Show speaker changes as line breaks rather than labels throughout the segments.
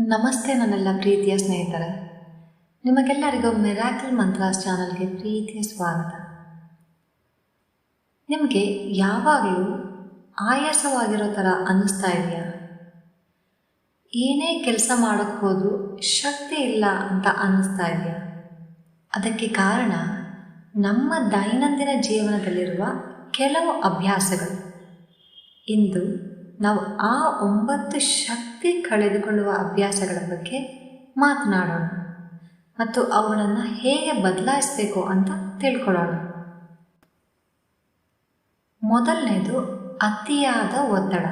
ನಮಸ್ತೆ ನನ್ನೆಲ್ಲ ಪ್ರೀತಿಯ ಸ್ನೇಹಿತರೆ. ನಿಮಗೆಲ್ಲರಿಗೂ ಮೆರಾಕಲ್ ಮಂತ್ರಾಸ್ ಚಾನಲ್ಗೆ ಪ್ರೀತಿಯ ಸ್ವಾಗತ. ನಿಮಗೆ ಯಾವಾಗಲೂ ಆಯಾಸವಾಗಿರೋ ಥರ ಅನ್ನಿಸ್ತಾ ಇದೆಯಾ? ಏನೇ ಕೆಲಸ ಮಾಡೋಕ್ಕೆ ಹೋದರೂ ಶಕ್ತಿ ಇಲ್ಲ ಅಂತ ಅನ್ನಿಸ್ತಾ ಇದೆಯಾ? ಅದಕ್ಕೆ ಕಾರಣ ನಮ್ಮ ದೈನಂದಿನ ಜೀವನದಲ್ಲಿರುವ ಕೆಲವು ಅಭ್ಯಾಸಗಳು. ಇಂದು ನಾವು ಆ ಒಂಬತ್ತು ಶಕ್ತಿ ಕಳೆದುಕೊಳ್ಳುವ ಅಭ್ಯಾಸಗಳ ಬಗ್ಗೆ ಮಾತನಾಡೋಣ ಮತ್ತು ಅವುಗಳನ್ನು ಹೇಗೆ ಬದಲಾಯಿಸಬೇಕು ಅಂತ ತಿಳ್ಕೊಳ್ಳೋಣ. ಮೊದಲನೇದು ಅತಿಯಾದ ಒತ್ತಡ.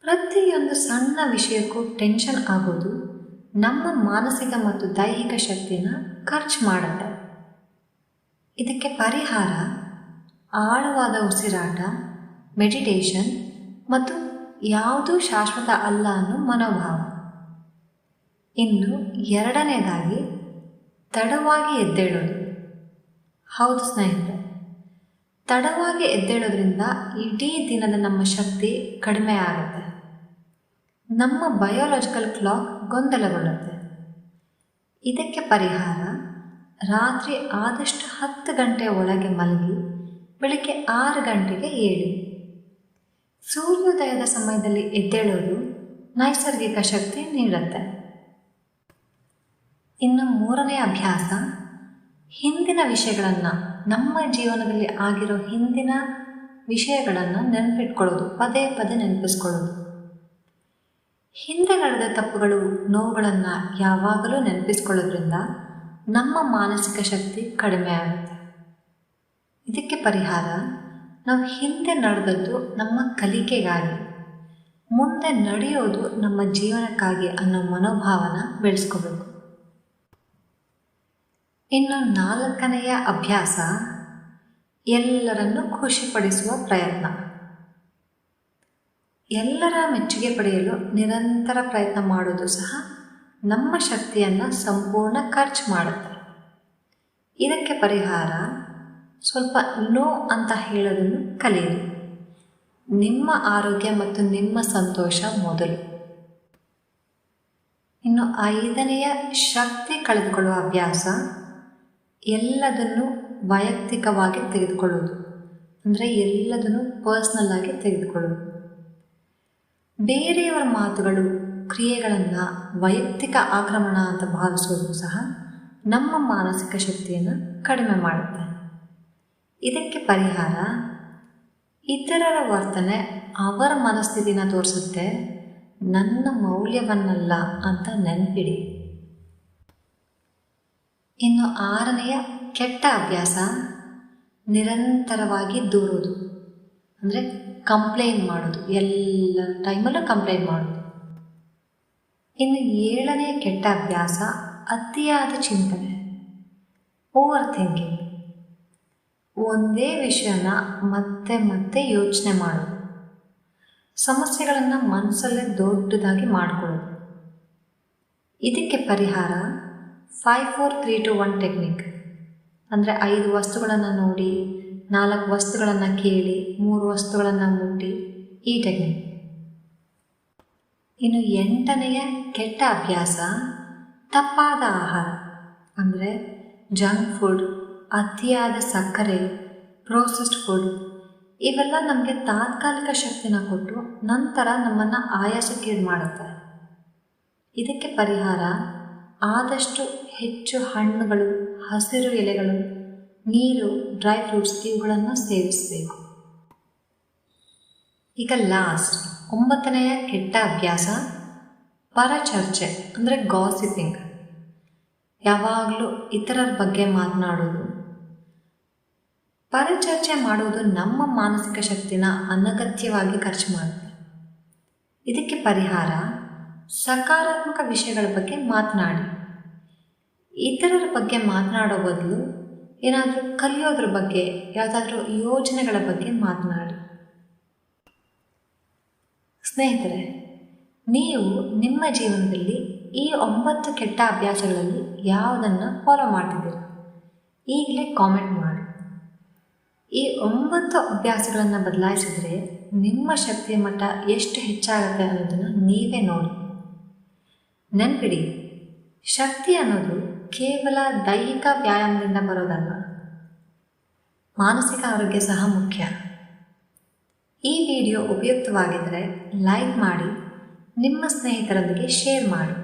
ಪ್ರತಿಯೊಂದು ಸಣ್ಣ ವಿಷಯಕ್ಕೂ ಟೆನ್ಷನ್ ಆಗೋದು ನಮ್ಮ ಮಾನಸಿಕ ಮತ್ತು ದೈಹಿಕ ಶಕ್ತಿನ ಖರ್ಚು ಮಾಡುತ್ತೆ. ಇದಕ್ಕೆ ಪರಿಹಾರ ಆಳವಾದ ಉಸಿರಾಟ ಮೆಡಿಟೇಷನ್ ಮತ್ತು ಯಾವುದೂ ಶಾಶ್ವತ ಅಲ್ಲ ಅನ್ನೋ ಮನೋಭಾವ. ಇನ್ನು ಎರಡನೇದಾಗಿ ತಡವಾಗಿ ಎದ್ದೇಳೋದು. ಹೌದು ಸ್ನೇಹಿತರೆ, ತಡವಾಗಿ ಎದ್ದೇಳೋದ್ರಿಂದ ಇಡೀ ದಿನದ ನಮ್ಮ ಶಕ್ತಿ ಕಡಿಮೆ ಆಗುತ್ತೆ. ನಮ್ಮ ಬಯೋಲಾಜಿಕಲ್ ಕ್ಲಾಕ್ ಗೊಂದಲಗೊಳ್ಳುತ್ತೆ. ಇದಕ್ಕೆ ಪರಿಹಾರ ರಾತ್ರಿ ಆದಷ್ಟು ಹತ್ತು ಗಂಟೆ ಒಳಗೆ ಮಲಗಿ ಬೆಳಿಗ್ಗೆ ಆರು ಗಂಟೆಗೆ ಏಳಿ. ಸೂರ್ಯೋದಯದ ಸಮಯದಲ್ಲಿ ಎದ್ದೇಳೋದು ನೈಸರ್ಗಿಕ ಶಕ್ತಿ ನೀಡುತ್ತೆ. ಇನ್ನು ಮೂರನೇ ಅಭ್ಯಾಸ, ಹಿಂದಿನ ವಿಷಯಗಳನ್ನು, ನಮ್ಮ ಜೀವನದಲ್ಲಿ ಆಗಿರೋ ಹಿಂದಿನ ವಿಷಯಗಳನ್ನು ನೆನಪಿಟ್ಕೊಳ್ಳೋದು, ಪದೇ ಪದೇ ನೆನಪಿಸ್ಕೊಳ್ಳೋದು. ಹಿಂದೆ ನಡೆದ ತಪ್ಪುಗಳು, ನೋವುಗಳನ್ನು ಯಾವಾಗಲೂ ನೆನಪಿಸ್ಕೊಳ್ಳೋದ್ರಿಂದ ನಮ್ಮ ಮಾನಸಿಕ ಶಕ್ತಿ ಕಡಿಮೆ ಆಗುತ್ತೆ. ಇದಕ್ಕೆ ಪರಿಹಾರ ನಾವು ಹಿಂದೆ ನಡೆದದ್ದು ನಮ್ಮ ಕಲಿಕೆಗಾಗಿ. ಮುಂದೆ ನಡೆಯೋದು ನಮ್ಮ ಜೀವನಕ್ಕಾಗಿ ಅನ್ನೋ ಮನೋಭಾವನ ಬೆಳೆಸ್ಕೋಬೇಕು. ಇನ್ನು ನಾಲ್ಕನೆಯ ಅಭ್ಯಾಸ, ಎಲ್ಲರನ್ನು ಖುಷಿಪಡಿಸುವ ಪ್ರಯತ್ನ. ಎಲ್ಲರ ಮೆಚ್ಚುಗೆ ಪಡೆಯಲು ನಿರಂತರ ಪ್ರಯತ್ನ ಮಾಡೋದು ಸಹ ನಮ್ಮ ಶಕ್ತಿಯನ್ನು ಸಂಪೂರ್ಣ ಖರ್ಚು ಮಾಡುತ್ತೆ. ಇದಕ್ಕೆ ಪರಿಹಾರ ಸ್ವಲ್ಪ ನೋ ಅಂತ ಹೇಳೋದನ್ನು ಕಲಿಯಿರಿ. ನಿಮ್ಮ ಆರೋಗ್ಯ ಮತ್ತು ನಿಮ್ಮ ಸಂತೋಷ ಮೊದಲು. ಇನ್ನು ಐದನೆಯ ಶಕ್ತಿ ಕಳೆದುಕೊಳ್ಳುವ ಅಭ್ಯಾಸ, ಎಲ್ಲದನ್ನು ವೈಯಕ್ತಿಕವಾಗಿ ತೆಗೆದುಕೊಳ್ಳೋದು ಅಂದರೆ ಎಲ್ಲದನ್ನು ಪರ್ಸ್ನಲ್ ಆಗಿ ತೆಗೆದುಕೊಳ್ಳೋದು ಬೇರೆಯವರ ಮಾತುಗಳು, ಕ್ರಿಯೆಗಳನ್ನು ವೈಯಕ್ತಿಕ ಆಕ್ರಮಣ ಅಂತ ಭಾವಿಸೋದು ಸಹ ನಮ್ಮ ಮಾನಸಿಕ ಶಕ್ತಿಯನ್ನು ಕಡಿಮೆ ಮಾಡುತ್ತೆ. ಇದಕ್ಕೆ ಪರಿಹಾರ? ಇತರರ ವರ್ತನೆ ಅವರ ಮನಸ್ಥಿತಿನ ತೋರಿಸುತ್ತೆ. ನನ್ನ ಮೌಲ್ಯವನ್ನಲ್ಲ ಅಂತ ನೆನಪಿಡಿ. ಇನ್ನು ಆರನೆಯ ಕೆಟ್ಟ ಅಭ್ಯಾಸ, ನಿರಂತರವಾಗಿ ದೂರೋದು ಅಂದರೆ ಕಂಪ್ಲೇಂಟ್ ಮಾಡೋದು ಎಲ್ಲ ಟೈಮಲ್ಲೂ ಕಂಪ್ಲೇಂಟ್ ಮಾಡೋದು ಇನ್ನು ಏಳನೆಯ ಕೆಟ್ಟ ಅಭ್ಯಾಸ, ಅತಿಯಾದ ಚಿಂತನೆ. ಓವರ್ ಥಿಂಕಿಂಗ್ ಒಂದೇ ವಿಷಯನ ಮತ್ತೆ ಮತ್ತೆ ಯೋಚನೆ ಮಾಡೋದು ಸಮಸ್ಯೆಗಳನ್ನು ಮನಸ್ಸಲ್ಲೇ ದೊಡ್ಡದಾಗಿ ಮಾಡಿಕೊಳ್ಳೋದು ಇದಕ್ಕೆ ಪರಿಹಾರ five four three two one technique ಅಂದರೆ ಐದು ವಸ್ತುಗಳನ್ನು ನೋಡಿ, ನಾಲ್ಕು ವಸ್ತುಗಳನ್ನು ಕೇಳಿ, ಮೂರು ವಸ್ತುಗಳನ್ನು ಮುಟ್ಟಿ ಈ ಟೆಕ್ನಿಕ್ ಇನ್ನು ಎಂಟನೆಯ ಕೆಟ್ಟ ಅಭ್ಯಾಸ ತಪ್ಪಾದ ಆಹಾರ. ಅಂದರೆ ಜಂಕ್ ಫುಡ್ ಅತಿಯಾದ ಸಕ್ಕರೆ ಪ್ರೋಸೆಸ್ಡ್ ಫುಡ್ ಇವೆಲ್ಲ ನಮಗೆ ತಾತ್ಕಾಲಿಕ ಶಕ್ತಿನ ಕೊಟ್ಟು ನಂತರ ನಮ್ಮನ್ನು ಆಯಾಸಕ್ಕೀಡು ಮಾಡುತ್ತೆ. ಇದಕ್ಕೆ ಪರಿಹಾರ ಆದಷ್ಟು ಹೆಚ್ಚು ಹಣ್ಣುಗಳು, ಹಸಿರು ಎಲೆಗಳು, ನೀರು ಡ್ರೈ ಫ್ರೂಟ್ಸ್ ಇವುಗಳನ್ನು ಸೇವಿಸಬೇಕು. ಈಗ ಲಾಸ್ಟ್ ಒಂಬತ್ತನೆಯ ಕೆಟ್ಟ ಅಭ್ಯಾಸ, ಪರಚರ್ಚೆ, ಅಂದರೆ ಗಾಸಿಪಿಂಗ್ ಯಾವಾಗಲೂ ಇತರರ ಬಗ್ಗೆ ಮಾತನಾಡೋದು. ಪರಚರ್ಚೆ ಮಾಡುವುದು ನಮ್ಮ ಮಾನಸಿಕ ಶಕ್ತಿನ ಅನಗತ್ಯವಾಗಿ ಖರ್ಚು ಮಾಡುತ್ತೆ. ಇದಕ್ಕೆ ಪರಿಹಾರ ಸಕಾರಾತ್ಮಕ ವಿಷಯಗಳ ಬಗ್ಗೆ ಮಾತನಾಡಿ. ಇತರರ ಬಗ್ಗೆ ಮಾತನಾಡೋ ಬದಲು ಏನಾದರೂ ಕಲಿಯೋದ್ರ ಬಗ್ಗೆ, ಯಾವುದಾದ್ರೂ ಯೋಜನೆಗಳ ಬಗ್ಗೆ ಮಾತನಾಡಿ. ಸ್ನೇಹಿತರೆ, ನೀವು ನಿಮ್ಮ ಜೀವನದಲ್ಲಿ ಈ ಒಂಬತ್ತು ಕೆಟ್ಟ ಅಭ್ಯಾಸಗಳಲ್ಲಿ ಯಾವುದನ್ನು ಫಾಲೋ ಮಾಡ್ತಿದ್ದೀರಾ? ಈಗಲೇ ಕಾಮೆಂಟ್ ಮಾಡಿ. ಈ ಒಂಬತ್ತು ಅಭ್ಯಾಸಗಳನ್ನು ಬದಲಾಯಿಸಿದರೆ ನಿಮ್ಮ ಶಕ್ತಿಯ ಮಟ್ಟ ಎಷ್ಟು ಹೆಚ್ಚಾಗುತ್ತೆ ಅನ್ನೋದನ್ನು ನೀವೇ ನೋಡಿ. ನೆನ್ಪಿಡಿ, ಶಕ್ತಿ ಅನ್ನೋದು ಕೇವಲ ದೈಹಿಕ ವ್ಯಾಯಾಮದಿಂದ ಬರೋದಲ್ಲ, ಮಾನಸಿಕ ಆರೋಗ್ಯ ಸಹ ಮುಖ್ಯ. ಈ ವಿಡಿಯೋ ಉಪಯುಕ್ತವಾಗಿದ್ದರೆ ಲೈಕ್ ಮಾಡಿ, ನಿಮ್ಮ ಸ್ನೇಹಿತರೊಂದಿಗೆ ಶೇರ್ ಮಾಡಿ,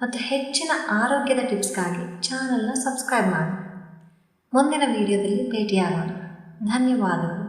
ಮತ್ತು ಹೆಚ್ಚಿನ ಆರೋಗ್ಯದ ಟಿಪ್ಸ್ಗಾಗಿ ಚಾನಲ್ನ ಸಬ್ಸ್ಕ್ರೈಬ್ ಮಾಡಿ. ಮುಂದಿನ ವಿಡಿಯೋದಲ್ಲಿ ಭೇಟಿಯಾಗೋಣ. 你还没关